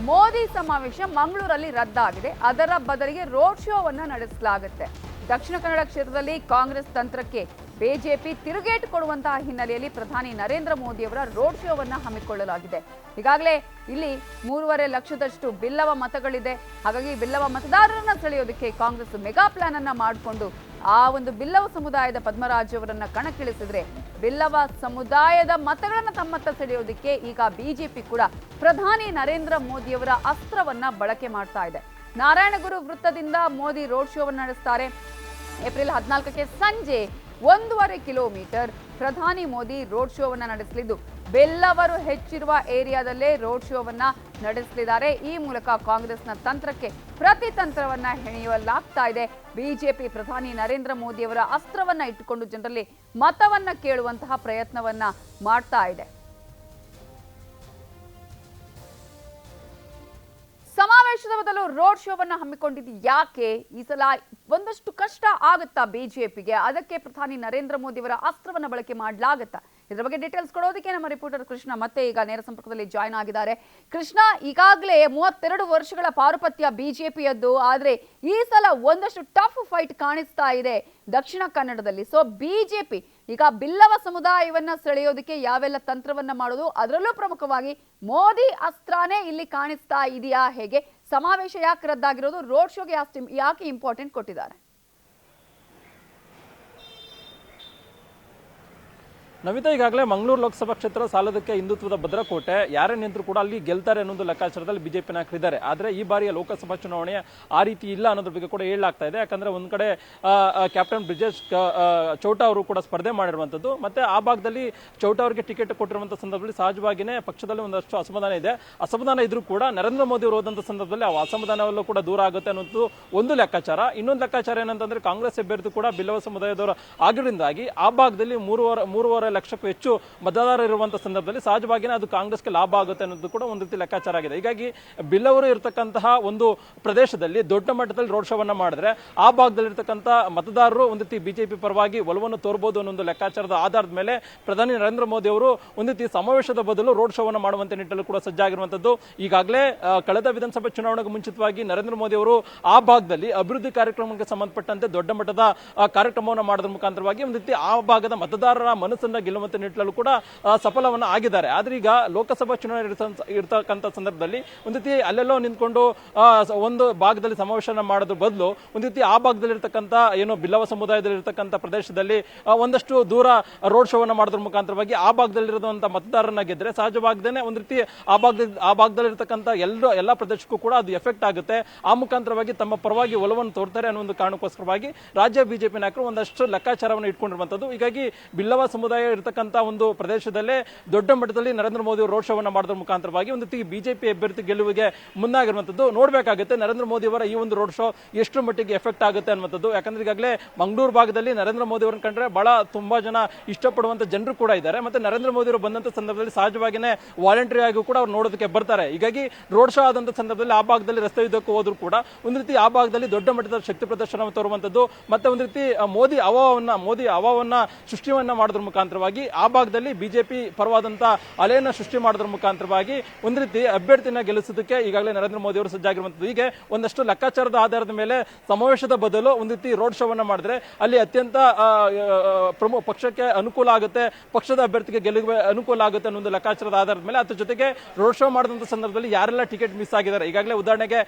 Speaker 1: ಮೋದಿ ಸಮಾವೇಶ ಮಂಗಳೂರಲ್ಲಿ ರದ್ದಾಗಿದೆ. ಅದರ ಬದಲಿಗೆ ರೋಡ್ ಶೋವನ್ನು ನಡೆಸಲಾಗುತ್ತೆ. ದಕ್ಷಿಣ ಕನ್ನಡ ಕ್ಷೇತ್ರದಲ್ಲಿ ಕಾಂಗ್ರೆಸ್ ತಂತ್ರಕ್ಕೆ ಬಿಜೆಪಿ ತಿರುಗೇಟು ಕೊಡುವಂತಹ ಹಿನ್ನೆಲೆಯಲ್ಲಿ ಪ್ರಧಾನಿ ನರೇಂದ್ರ ಮೋದಿ ಅವರ ರೋಡ್ ಶೋವನ್ನು ಹಮ್ಮಿಕೊಳ್ಳಲಾಗಿದೆ. ಈಗಾಗಲೇ ಇಲ್ಲಿ ಮೂರುವರೆ ಲಕ್ಷದಷ್ಟು ಬಿಲ್ಲವ ಮತಗಳಿದೆ. ಹಾಗಾಗಿ ಬಿಲ್ಲವ ಮತದಾರರನ್ನ ಸೆಳೆಯೋದಕ್ಕೆ ಕಾಂಗ್ರೆಸ್ ಮೆಗಾ ಪ್ಲಾನ್ ಅನ್ನ ಮಾಡಿಕೊಂಡು ಆ ಒಂದು ಬಿಲ್ಲವ ಸಮುದಾಯದ ಪದ್ಮರಾಜ್ ಅವರನ್ನ ಕಣಕ್ಕಿಳಿಸಿದ್ರೆ ಬಿಲ್ಲವ ಸಮುದಾಯದ ಮತಗಳನ್ನು ತಮ್ಮತ್ತ ಸೆಳೆಯೋದಕ್ಕೆ ಈಗ ಬಿಜೆಪಿ ಕೂಡ ಪ್ರಧಾನಿ ನರೇಂದ್ರ ಮೋದಿಯವರ ಅಸ್ತ್ರವನ್ನ ಬಳಕೆ ಮಾಡ್ತಾ ಇದೆ. ನಾರಾಯಣಗುರು ವೃತ್ತದಿಂದ ಮೋದಿ ರೋಡ್ ಶೋವನ್ನು ನಡೆಸ್ತಾರೆ. ಏಪ್ರಿಲ್ ಹದಿನಾಲ್ಕಕ್ಕೆ ಸಂಜೆ ಒಂದೂವರೆ ಕಿಲೋಮೀಟರ್ ಪ್ರಧಾನಿ ಮೋದಿ ರೋಡ್ ಶೋವನ್ನು ನಡೆಸಲಿದ್ದು. ಬೆಲ್ಲವರು ಹೆಚ್ಚಿರುವ ಏರಿಯಾದಲ್ಲೇ ರೋಡ್ ಶೋವನ್ನು ನಡೆಸಲಿದ್ದಾರೆ. ಈ ಮೂಲಕ ಕಾಂಗ್ರೆಸ್ನ ತಂತ್ರಕ್ಕೆ ಪ್ರತಿ ತಂತ್ರವನ್ನು ಹೆಣೆಯಲಾಗ್ತಾ ಇದೆ. ಬಿಜೆಪಿ ಪ್ರಧಾನಿ ನರೇಂದ್ರ ಮೋದಿಯವರ ಅಸ್ತ್ರವನ್ನ ಇಟ್ಟುಕೊಂಡು ಜನರಲ್ಲಿ ಮತವನ್ನ ಕೇಳುವಂತಹ ಪ್ರಯತ್ನವನ್ನ ಮಾಡ್ತಾ ಇದೆ. ಸಮಾವೇಶದ ಬದಲು ರೋಡ್ ಶೋವನ್ನ ಹಮ್ಮಿಕೊಂಡಿದ್ದು ಯಾಕೆ? ಈ ಸಲ ಒಂದಷ್ಟು ಕಷ್ಟ ಆಗುತ್ತಾ ಬಿಜೆಪಿಗೆ? ಅದಕ್ಕೆ ಪ್ರಧಾನಿ ನರೇಂದ್ರ ಮೋದಿ ಅವರ ಅಸ್ತ್ರವನ್ನ ಬಳಕೆ ಮಾಡಲಾಗುತ್ತಾ? ಇದರ ಬಗ್ಗೆ ಡೀಟೇಲ್ಸ್ ಕೊಡೋದಕ್ಕೆ ನಮ್ಮ ರಿಪೋರ್ಟರ್ ಕೃಷ್ಣ ಮತ್ತೆ ಈಗ ನೇರ ಸಂಪರ್ಕದಲ್ಲಿ ಜಾಯ್ನ್ ಆಗಿದ್ದಾರೆ. ಕೃಷ್ಣ, ಈಗಾಗಲೇ ಮೂವತ್ತೆರಡು ವರ್ಷಗಳ ಪಾರುಪತ್ಯ ಬಿಜೆಪಿಯದ್ದು. ಆದರೆ ಈ ಸಲ ಒಂದಷ್ಟು ಟಫ್ ಫೈಟ್ ಕಾಣಿಸ್ತಾ ಇದೆ ದಕ್ಷಿಣ ಕನ್ನಡದಲ್ಲಿ. ಸೊ ಬಿಜೆಪಿ ಈಗ ಬಿಲ್ಲವ ಸಮುದಾಯವನ್ನ ಸೆಳೆಯೋದಕ್ಕೆ ಯಾವೆಲ್ಲ ತಂತ್ರವನ್ನ ಮಾಡೋದು? ಅದರಲ್ಲೂ ಪ್ರಮುಖವಾಗಿ ಮೋದಿ ಅಸ್ತ್ರಾನೇ ಇಲ್ಲಿ ಕಾಣಿಸ್ತಾ ಇದೆಯಾ? ಹೇಗೆ? ಸಮಾವೇಶ ಯಾಕೆ ರದ್ದಾಗಿರೋದು ರೋಡ್ ಶೋಗೆ ಯಾಕೆ ಇಂಪಾರ್ಟೆಂಟ್ ಕೊಟ್ಟಿದ್ದಾರೆ?
Speaker 7: ನವಿತಾ, ಈಗಾಗಲೇ ಮಂಗಳೂರು ಲೋಕಸಭಾ ಕ್ಷೇತ್ರ ಸಾಲದಕ್ಕೆ ಹಿಂದುತ್ವದ ಭದ್ರಕೋಟೆ. ಯಾರೇ ನಿಂತರೂ ಕೂಡ ಅಲ್ಲಿ ಗೆಲ್ತಾರೆ ಅನ್ನೋದು ಲೆಕ್ಕಾಚಾರದಲ್ಲಿ ಬಿಜೆಪಿ ನಾಯಕರಿದ್ದಾರೆ ಆದರೆ ಈ ಬಾರಿಯ ಲೋಕಸಭಾ ಚುನಾವಣೆ ಆ ರೀತಿ ಇಲ್ಲ ಅನ್ನೋದ್ರ ಬಗ್ಗೆ ಕೂಡ ಹೇಳಲಾಗ್ತಾ ಇದೆ. ಯಾಕಂದ್ರೆ ಒಂದ್ ಕಡೆ ಕ್ಯಾಪ್ಟನ್ ಬ್ರಿಜೇಶ್ ಚೌಟಾ ಅವರು ಕೂಡ ಸ್ಪರ್ಧೆ ಮಾಡಿರುವಂಥದ್ದು. ಮತ್ತೆ ಆ ಭಾಗದಲ್ಲಿ ಚೌಟಾ ಅವರಿಗೆ ಟಿಕೆಟ್ ಕೊಟ್ಟಿರುವಂಥ ಸಂದರ್ಭದಲ್ಲಿ ಸಹಜವಾಗಿಯೇ ಪಕ್ಷದಲ್ಲಿ ಒಂದಷ್ಟು ಅಸಮಾಧಾನ ಇದೆ. ಅಸಮಾಧಾನ ಇದ್ದರೂ ಕೂಡ ನರೇಂದ್ರ ಮೋದಿ ಅವರು ಹೋದಂಥ ಸಂದರ್ಭದಲ್ಲಿ ಆ ಅಸಮಾಧಾನವೆಲ್ಲೂ ಕೂಡ ದೂರ ಆಗುತ್ತೆ ಅನ್ನೋದು ಒಂದು ಲೆಕ್ಕಾಚಾರ. ಇನ್ನೊಂದು ಲೆಕ್ಕಾಚಾರ ಏನಂತಂದ್ರೆ ಕಾಂಗ್ರೆಸ್ ಅಭ್ಯರ್ಥಿ ಕೂಡ ಬಿಲ್ಲವ ಸಮುದಾಯದವರು ಆಗಿರೋದ್ರಿಂದಾಗಿ ಆ ಭಾಗದಲ್ಲಿ ಮೂರುವರೆ ಮೂರುವರೆ ಲಕ್ಷಕ್ಕೂ ಹೆಚ್ಚು ಮತದಾರರು ಇರುವಂತಹ ಸಂದರ್ಭದಲ್ಲಿ ಸಹಜವಾಗಿಯೇ ಅದು ಕಾಂಗ್ರೆಸ್ಗೆ ಲಾಭ ಆಗುತ್ತೆ ಅನ್ನೋದು ಕೂಡ ಒಂದು ರೀತಿ ಲೆಕ್ಕಾಚಾರ ಆಗಿದೆ. ಹೀಗಾಗಿ ಬಿಲ್ಲವರು ಇರತಕ್ಕಂತಹ ಒಂದು ಪ್ರದೇಶದಲ್ಲಿ ದೊಡ್ಡ ಮಟ್ಟದಲ್ಲಿ ರೋಡ್ ಶೋವನ್ನ ಮಾಡಿದ್ರೆ ಆ ಭಾಗದಲ್ಲಿರ್ತಕ್ಕಂಥ ಮತದಾರರು ಒಂದು ರೀತಿ ಬಿಜೆಪಿ ಪರವಾಗಿ ಒಲವನ್ನು ತೋರ್ಬೋದು ಅನ್ನೋ ಲೆಕ್ಕಾಚಾರದ ಆಧಾರದ ಮೇಲೆ ಪ್ರಧಾನಿ ನರೇಂದ್ರ ಮೋದಿ ಅವರು ಒಂದು ರೀತಿ ಸಮಾವೇಶದ ಬದಲು ರೋಡ್ ಶೋವನ್ನ ಮಾಡುವಂತೆ ನಿಟ್ಟಲ್ಲಿ ಕೂಡ ಸಜ್ಜಾಗಿರುವಂತದ್ದು. ಈಗಾಗಲೇ ಕಳೆದ ವಿಧಾನಸಭೆ ಚುನಾವಣೆಗೆ ಮುಂಚಿತವಾಗಿ ನರೇಂದ್ರ ಮೋದಿ ಅವರು ಆ ಭಾಗದಲ್ಲಿ ಅಭಿವೃದ್ಧಿ ಕಾರ್ಯಕ್ರಮಕ್ಕೆ ಸಂಬಂಧಪಟ್ಟಂತೆ ದೊಡ್ಡ ಮಟ್ಟದ ಕಾರ್ಯಕ್ರಮವನ್ನು ಮಾಡೋದ್ರ ಮುಖಾಂತರವಾಗಿ ಒಂದು ರೀತಿ ಆ ಭಾಗದ ಮತದಾರರ ಮನಸ್ಸನ್ನ ಗೆಲ್ಲುವಂತೆ ನಿಟ್ಟಲು ಕೂಡ ಸಫಲವನ್ನು ಆಗಿದ್ದಾರೆ. ಆದ್ರೆ ಈಗ ಲೋಕಸಭಾ ಚುನಾವಣೆ ಇರ್ತಕ್ಕಂಥ ಸಂದರ್ಭದಲ್ಲಿ ಒಂದು ರೀತಿ ಅಲ್ಲೆಲ್ಲೋ ನಿಂತ್ಕೊಂಡು ಒಂದು ಭಾಗದಲ್ಲಿ ಸಮಾವೇಶನ ಮಾಡೋದ್ರ ಬದಲು ಒಂದು ರೀತಿ ಆ ಭಾಗದಲ್ಲಿ ಇರ್ತಕ್ಕಂಥ ಏನು ಬಿಲ್ಲವ ಸಮುದಾಯದಲ್ಲಿ ಇರತಕ್ಕಂಥ ಪ್ರದೇಶದಲ್ಲಿ ಒಂದಷ್ಟು ದೂರ ರೋಡ್ ಶೋವನ್ನು ಮಾಡೋದ್ರ ಮುಖಾಂತರವಾಗಿ ಆ ಭಾಗದಲ್ಲಿರುವಂತಹ ಮತದಾರರನ್ನ ಗೆದ್ರೆ ಸಹಜವಾಗದೇ ಒಂದು ರೀತಿ ಆ ಭಾಗದಲ್ಲಿ ಆ ಭಾಗದಲ್ಲಿರ್ತಕ್ಕಂಥ ಎಲ್ಲರೂ, ಎಲ್ಲ ಪ್ರದೇಶಕ್ಕೂ ಕೂಡ ಅದು ಎಫೆಕ್ಟ್ ಆಗುತ್ತೆ. ಆ ಮುಖಾಂತರವಾಗಿ ತಮ್ಮ ಪರವಾಗಿ ಒಲವನ್ನು ತೋರ್ತಾರೆ ಅನ್ನೋ ಒಂದು ಕಾರಣಕ್ಕೋಸ್ಕರವಾಗಿ ರಾಜ್ಯ ಬಿಜೆಪಿ ನಾಯಕರು ಒಂದಷ್ಟು ಲೆಕ್ಕಾಚಾರವನ್ನು ಇಟ್ಕೊಂಡಿರುವಂತದ್ದು ಹೀಗಾಗಿ ಬಿಲ್ಲವ ಸಮುದಾಯ ಇರತಕ್ಕಂಥ ಒಂದು ಪ್ರದೇಶದಲ್ಲೇ ದೊಡ್ಡ ಮಟ್ಟದಲ್ಲಿ ನರೇಂದ್ರ ಮೋದಿ ರೋಡ್ ಶೋವನ್ನು ಮಾಡೋದ್ರ ಮುಖಾಂತರವಾಗಿ ಒಂದು ಬಿಜೆಪಿ ಅಭ್ಯರ್ಥಿ ಗೆಲುವಿಗೆ ಮುನ್ನಾಗಿರುವಂಥದ್ದು ನೋಡಬೇಕಾಗುತ್ತೆ. ನರೇಂದ್ರ ಮೋದಿ ಅವರ ಈ ಒಂದು ರೋಡ್ ಶೋ ಎಷ್ಟು ಮಟ್ಟಿಗೆ ಎಫೆಕ್ಟ್ ಆಗುತ್ತೆ ಅನ್ನುವಂಥದ್ದು. ಯಾಕಂದ್ರೆ ಈಗಾಗಲೇ ಮಂಗಳೂರು ಭಾಗದಲ್ಲಿ ನರೇಂದ್ರ ಮೋದಿ ಅವರನ್ನು ಕಂಡ್ರೆ ಬಹಳ ತುಂಬಾ ಜನ ಇಷ್ಟಪಡುವಂತ ಜನರು ಕೂಡ ಇದ್ದಾರೆ. ಮತ್ತೆ ನರೇಂದ್ರ ಮೋದಿ ಅವರು ಬಂದಂತ ಸಂದರ್ಭದಲ್ಲಿ ಸಹಜವಾಗಿಯೇ ವಾಲಂಟರಿ ಆಗಿ ಕೂಡ ಅವ್ರು ನೋಡೋದಕ್ಕೆ ಬರ್ತಾರೆ. ಹೀಗಾಗಿ ರೋಡ್ ಶೋ ಆದಂತ ಸಂದರ್ಭದಲ್ಲಿ ಆ ಭಾಗದಲ್ಲಿ ರಸ್ತೆ ಯುದ್ಧಕ್ಕೂ ಹೋದ್ರು ಕೂಡ ಒಂದು ರೀತಿ ಆ ಭಾಗದಲ್ಲಿ ದೊಡ್ಡ ಮಟ್ಟದ ಶಕ್ತಿ ಪ್ರದರ್ಶನ ತೋರುವಂತದ್ದು ಮತ್ತೆ ಒಂದು ರೀತಿ ಮೋದಿ ಅವಾವನ್ನ ಮೋದಿ ಅವಾವನ್ನ ಸೃಷ್ಟಿಯನ್ನ ಮಾಡೋದ್ರ ಮುಖಾಂತರವಾಗಿ ಆ ಭಾಗದಲ್ಲಿ ಬಿಜೆಪಿ ಪರವಾದಂತ ಅಲೆಯನ್ನ ಸೃಷ್ಟಿ ಮಾಡೋದ್ರ ಮುಖಾಂತರವಾಗಿ ಒಂದು ರೀತಿ ಅಭ್ಯರ್ಥಿನ ಗೆಲ್ಲಿಸೋದಕ್ಕೆ ಈಗಾಗಲೇ ನರೇಂದ್ರ ಮೋದಿ ಅವರು ಸಜ್ಜಾಗಿರುವಂತದ್ದು. ಹೀಗೆ ಒಂದಷ್ಟು ಲೆಕ್ಕಾಚಾರದ ಆಧಾರದ ಮೇಲೆ ಸಮಾವೇಶದ ಬದಲು ಒಂದು ರೀತಿ ರೋಡ್ ಶೋವನ್ನ ಮಾಡಿದ್ರೆ ಅಲ್ಲಿ ಅತ್ಯಂತ ಪ್ರಮುಖ ಪಕ್ಷಕ್ಕೆ ಅನುಕೂಲ ಆಗುತ್ತೆ, ಪಕ್ಷದ ಅಭ್ಯರ್ಥಿಗೆ ಗೆಲುವ ಅನುಕೂಲ ಆಗುತ್ತೆ ಅನ್ನೋ ಒಂದು ಲೆಕ್ಕಾಚಾರದ ಆಧಾರದ ಮೇಲೆ ಅದ್ರ ಜೊತೆಗೆ ರೋಡ್ ಶೋ ಮಾಡಿದಂತ ಸಂದರ್ಭದಲ್ಲಿ ಯಾರೆಲ್ಲ ಟಿಕೆಟ್ ಮಿಸ್ ಆಗಿದ್ದಾರೆ. ಈಗಾಗಲೇ ಉದಾಹರಣೆಗೆ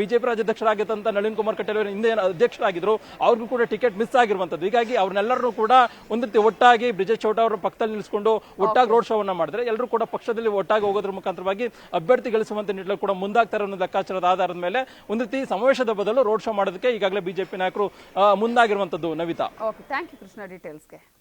Speaker 7: ಬಿಜೆಪಿ ರಾಜ್ಯಾಧ್ಯಕ್ಷರಾಗಿದ್ದಂತ ನಳಿನ್ ಕುಮಾರ್ ಕಟೀಲ್ ಅವರು ಹಿಂದೆ ಅಧ್ಯಕ್ಷರಾಗಿದ್ರು. ಅವ್ರಿಗೂ ಕೂಡ ಟಿಕೆಟ್ ಮಿಸ್ ಆಗಿರುವಂತದ್ದು. ಹೀಗಾಗಿ ಅವ್ರನ್ನೆಲ್ಲರೂ ಕೂಡ ಒಂದು ರೀತಿ ಒಟ್ಟಾಗಿ ಬ್ರಿಜೇಶ್ ಚೌಟ ಅವರ ಪಕ್ಕದಲ್ಲಿ ನಿಲ್ಲಿಸಿಕೊಂಡು ಒಟ್ಟಾಗಿ ರೋಡ್ ಶೋವನ್ನ ಮಾಡಿದ್ರೆ ಎಲ್ಲರೂ ಕೂಡ ಪಕ್ಷದಲ್ಲಿ ಒಟ್ಟಾಗಿ ಹೋಗೋದ್ರ ಮುಖಾಂತರವಾಗಿ ಅಭ್ಯರ್ಥಿ ಗಳಿಸುವಂತ ನಿಟ್ಟಿನಲ್ಲಿ ಕೂಡ ಮುಂದಾಗ್ತಾರೆ ಅನ್ನೋ ಲೆಕ್ಕಾಚಾರದ ಆಧಾರದ ಮೇಲೆ ಒಂದು ರೀತಿ ಸಮಾವೇಶದ ಬದಲು ರೋಡ್ ಶೋ ಮಾಡೋದಕ್ಕೆ ಈಗಾಗಲೇ ಬಿಜೆಪಿ ನಾಯಕರು ಮುಂದಾಗಿರುವಂತದ್ದು Navitha.
Speaker 1: Okay thank you Krishna ಡೀಟೇಲ್ಸ್ಗೆ